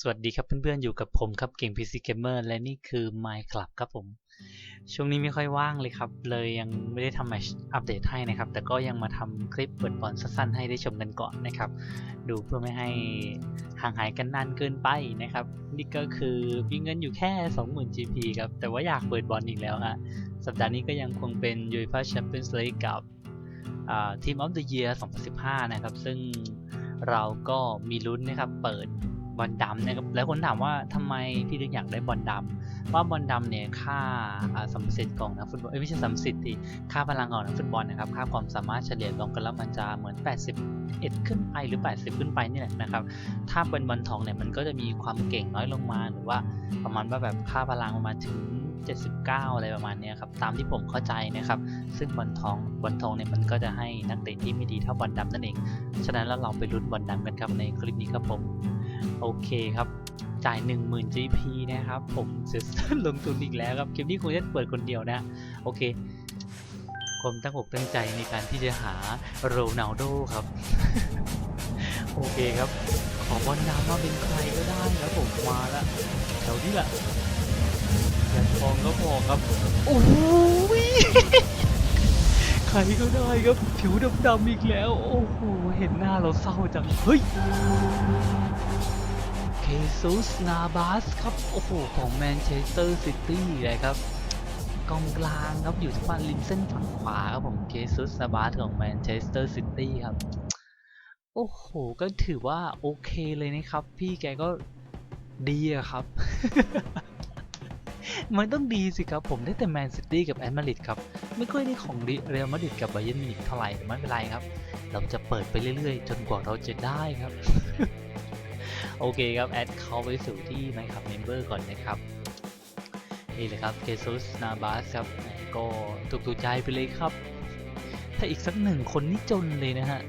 สวัสดีครับเพื่อนๆ อยู่กับผมครับเก่ง PC Gamer และนี่คือ Minecraft ครับผม ช่วงนี้ไม่ค่อยว่างเลยครับ เลยยังไม่ได้ทำแมชอัปเดตให้นะครับ แต่ก็ยังมาทำคลิปเปิดบอลสั้นๆ ให้ได้ชมกันก่อนนะครับ ดูเพื่อไม่ให้ห่างหายกันนานเกินไปนะครับ นี่ก็คือมีเงินอยู่แค่ 20,000 GP ครับ แต่ว่าอยากเปิดบอลอีกแล้วฮะ สัปดาห์นี้ก็ยังคงเป็น UEFA Champions League กับทีม of the Year 2015 นะครับ ซึ่งเราก็มีลุ้นนะครับเปิด บอลดำนะครับแล้วคนถามว่าทำไมพี่ถึงอยากได้บอลดำว่าบอลดำเนี่ยค่าสัมประสิทธิ์ของนักฟุตบอลเอ้ยไม่ใช่สัมประสิทธิ์ดิค่าพลังของนักฟุตบอลนะครับค่าความสามารถเฉลี่ยรวมกันแล้วมันจะเหมือน 81 ขึ้นไปหรือ 80 ขึ้นไปนี่แหละนะครับ ถ้าเป็นบอลทองเนี่ยมันก็จะมีความเก่งน้อยลงมาหรือว่าประมาณว่าแบบค่าพลังประมาณถึง79 อะไรประมาณนี้ครับ ตามที่ผมเข้าใจนะครับ ซึ่งบอลทองบอลทองเนี่ยมันก็จะให้นักเตะที่ไม่ดีเท่าบอลดำนั่นเอง ฉะนั้นแล้วเราไปลุ้นบอลดำกันครับในคลิปนี้ครับผม โอเคครับจ่าย 10,000 GP นะครับ ผมเสียลงทุนอีกแล้วครับ คลิปนี้คงจะเปิดคนเดียวนะ โอเค ความตั้งอกตั้งใจในการที่จะหาโรนัลโดครับ โอเคครับ ขอบอลดำมาเป็นใครก็ได้ครับผมมาแล้วแถวนี้แหละอยากทองก็พอครับ โอ้โหใครก็ได้ครับ ผิวดำๆอีกแล้ว โอ้โห เห็นหน้าเราเศร้าจัง เฮ้ย เคซุสนาบาสครับ โอ้โห ของแมนเชสเตอร์ซิตี้เลยครับ กองกลางครับ อยู่ที่ฝั่งริมเส้นฝั่งขวาครับผมเคซุสนาบาสของแมนเชสเตอร์ซิตี้ครับ โอ้โห ก็ถือว่าโอเคเลยนะครับ พี่แกก็ดีอะครับ มันต้องดีสิครับ ผมได้แต่แมนซิตี้กับแอตมาริดครับ ไม่ค่อยได้ของเรอัลมาดริดกับไบเยร์นมิวนิกเท่าไหร่แต่ไม่เป็นไรครับ เราจะเปิดไปเรื่อยๆ จนกว่าเราจะได้ครับ โอเคครับ แอดเข้าไปสู่ที่ Minecraft Member ก่อนนะครับ นี่เลยครับเ e ซุสนาบาสครับ ก็ถูกถูกใจไปเลยครับ ถ้าอีกสักหนึ่งคนนี่จนเลยนะฮะ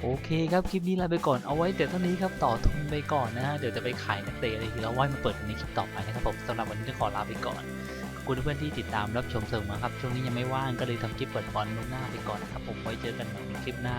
โอเคครับ คลิปนี้ลาไปก่อนเอาไว้เดี๋ยวเท่านี้ครับ ต่อทุนไปก่อนนะฮะ เดี๋ยวจะไปขายนักเตะอะไรทีแล้วไว้มาเปิดในคลิปต่อไปนะครับผมสำหรับวันนี้ก็ขอลาไปก่อนคุณเพื่อนที่ติดตามรับชมเสมอครับ ช่วงนี้ยังไม่ว่างก็เลยทำคลิปเปิดบอลล่วงหน้าไปก่อนนะครับ ผมไว้เจอกันใหม่ในคลิปหน้า